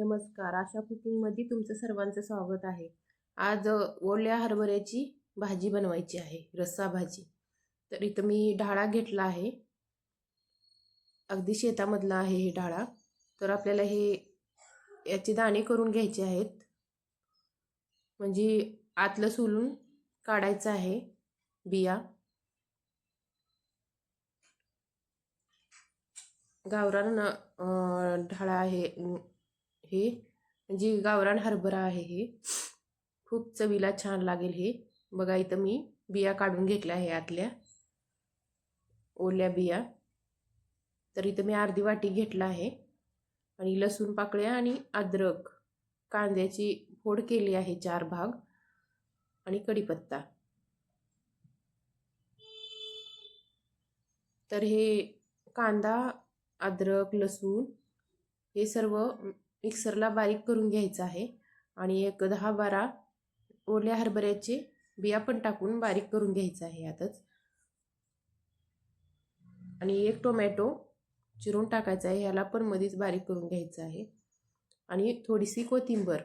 नमस्कार. आशा कुकिंगमध्ये तुमचं सर्वांचं स्वागत आहे. आज ओल्या हरभऱ्याची भाजी बनवायची आहे रस्सा भाजी. तर इथं मी ढाळा घेतला आहे. अगदी शेतामधला आहे हे ढाळा तर आपल्याला हे याचे दाणे करून घ्यायचे आहेत. म्हणजे आतलं सोलून काढायचं आहे बिया. गावरान ढाळा आहे हे. जी गावरान हरभरा आहे हे. खूप चवीला छान लागेल हे. बघा इथं मी बिया काढून घेतल्या आहे आतल्या. ओल्या बिया. तर इथं मी अर्धी वाटी घेतला आहे. आणि लसूण पाकळ्या आणि अद्रक. कांद्याची फोड केली आहे चार भाग. आणि कढीपत्ता. तर हे कांदा अद्रक लसूण हे सर्व मिक्सरला बारीक करून घ्यायचं आहे. आणि एक दहा बारा ओल्या हरभऱ्याचे बिया पण टाकून बारीक करून घ्यायचं आहे यातच आणि एक टोमॅटो चिरून टाकायचा आहे ह्याला पण मध्येच बारीक करून घ्यायचं आहे. आणि थोडीशी कोथिंबर.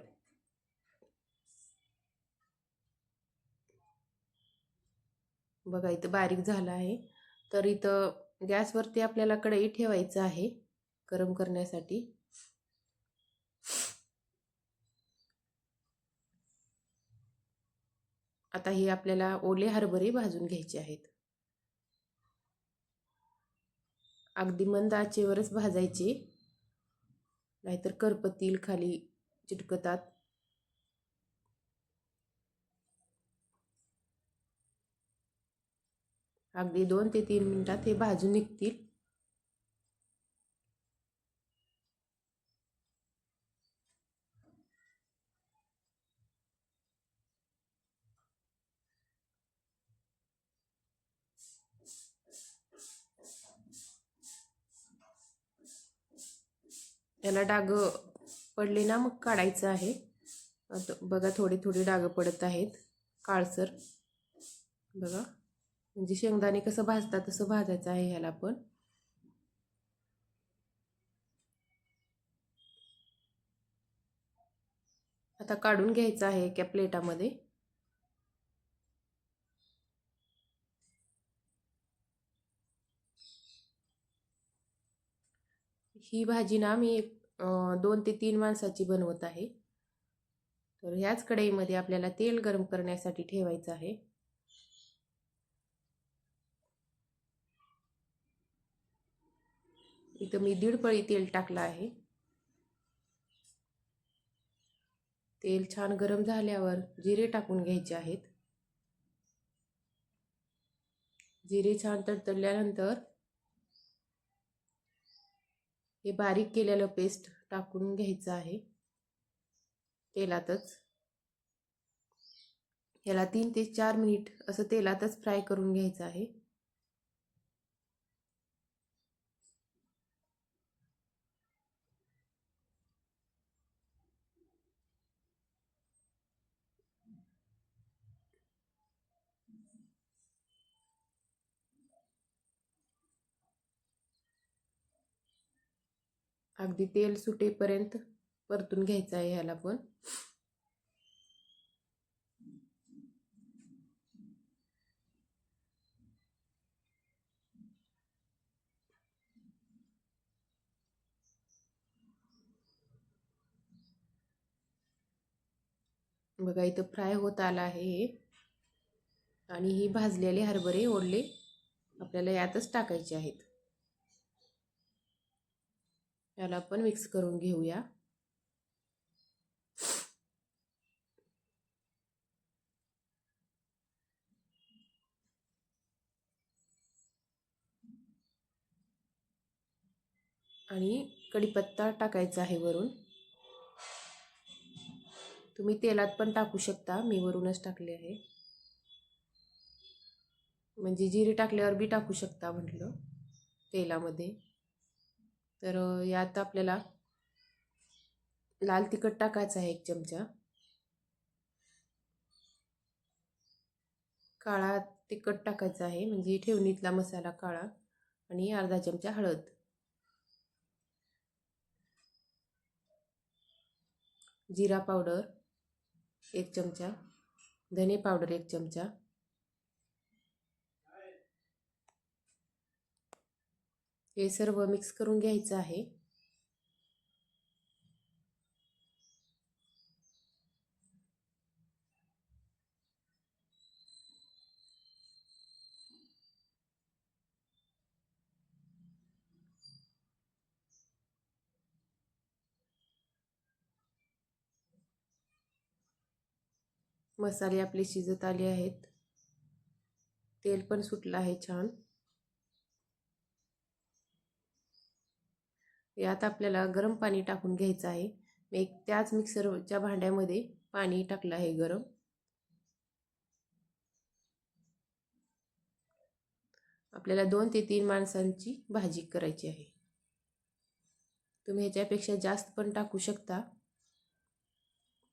बघा इथं बारीक झालं आहे. तर इथं गॅसवरती आपल्याला कढई ठेवायचं आहे गरम करण्यासाठी. आता हे आपल्याला ओले हरभरे भाजून घ्यायचे आहेत. अगदी मंद आचेवरच भाजायचे. नाहीतर करपतील खाली चिटकतात. अगदी दोन ते तीन मिनिटात हे भाजून निघतील. याला डाग पडले ना मग काढायचं आहे. आता बघा थोडे थोडे डाग पडत आहेत. काळसर. बघा. म्हणजे शेंगदाणे कसं भाजतात तसं भाजायचं आहे ह्याला पण. आता काढून घ्यायचं आहे एका प्लेटामध्ये. ही भाजी ना मी एक दोन ते तीन माणसाची बनवत आहे. तर ह्याच कढईमध्ये आपल्याला तेल गरम करण्यासाठी ठेवायचं आहे. इथं मी दीड पळी तेल टाकलं आहे. तेल छान गरम झाल्यावर जिरे टाकून घ्यायचे आहेत. जिरे छान तडतडल्यानंतर हे बारीक केलेलं पेस्ट टाकून घ्यायचं आहे. तेलातच. याला तीन ते चार मिनिट असं तेलातच फ्राय करून घ्यायचं आहे. अगदी तेल सुटेपर्यंत परतून घ्यायचं आहे ह्याला पण. बघा इथं फ्राय होत आला आहे हे. आणि ही भाजलेले हरभरे ओढले आपल्याला यातच टाकायचे आहेत. याला पण मिक्स करून घेऊया. आणि कढीपत्ता टाकायचा आहे वरून. तुम्ही तेलात पण टाकू शकता मी वरूनच टाकले आहे. म्हणजे जिरे टाकल्यावर बी टाकू शकता म्हटलं तेलामध्ये. तर यात आपल्याला लाल तिखट टाकायचं आहे एक चमचा. काळा तिखट टाकायचा आहे म्हणजे ठेवणीतला मसाला काळा आणि अर्धा चमचा हळद. जिरा पावडर एक चमचा धने पावडर एक चमचा. हे सर्व मिक्स करून घ्यायचं आहे. मसाले आपले शिजत आले आहेत. तेल पण सुटलं आहे छान. यात आपल्याला गरम पाणी टाकून घ्यायचं आहे. मी एक त्याच मिक्सरच्या भांड्यामध्ये पाणी टाकलं आहे गरम. आपल्याला दोन ते तीन माणसांची भाजी करायची आहे. तुम्ही ह्याच्यापेक्षा जास्त पण टाकू शकता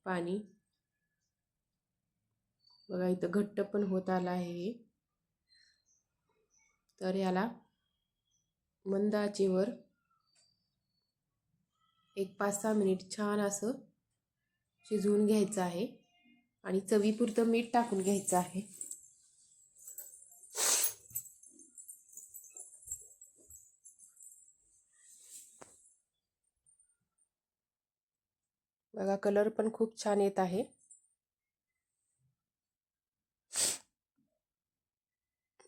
पाणी. बघा इथं घट्ट पण होत आलं आहे तर याला मंद आचेवर एक पाच सहा मिनिट छान असं शिजवून घ्यायचं आहे आणि चवीपुरतं मीठ टाकून घ्यायचं आहे. बघा कलर पण खूप छान येत आहे.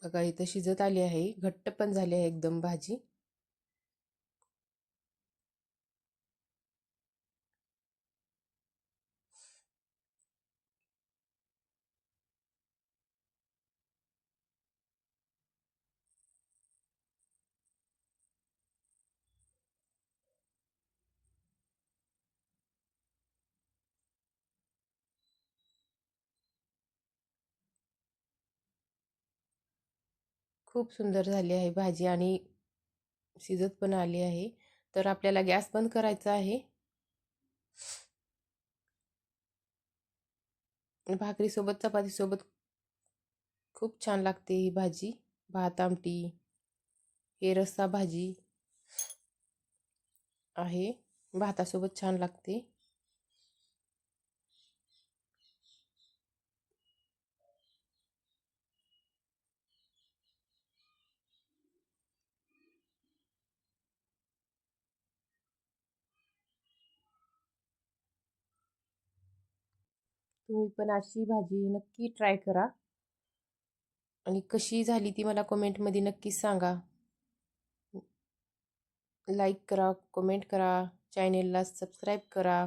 बघा इथं शिजत आली आहे. घट्ट पण झाली आहे एकदम भाजी. खूप सुंदर झाली आहे भाजी आणि शिजत पण आली आहे. तर आपल्याला गॅस बंद करायचा आहे. भाकरीसोबत चपातीसोबत खूप छान लागते ही भाजी. भात आमटी हे रस्सा भाजी आहे. भातासोबत छान लागते. तुम्ही पण अशी भाजी नक्की ट्राय करा. आणि कशी झाली ती मला कमेंटमध्ये नक्कीच सांगा. लाईक करा कमेंट करा चॅनेलला सबस्क्राईब करा.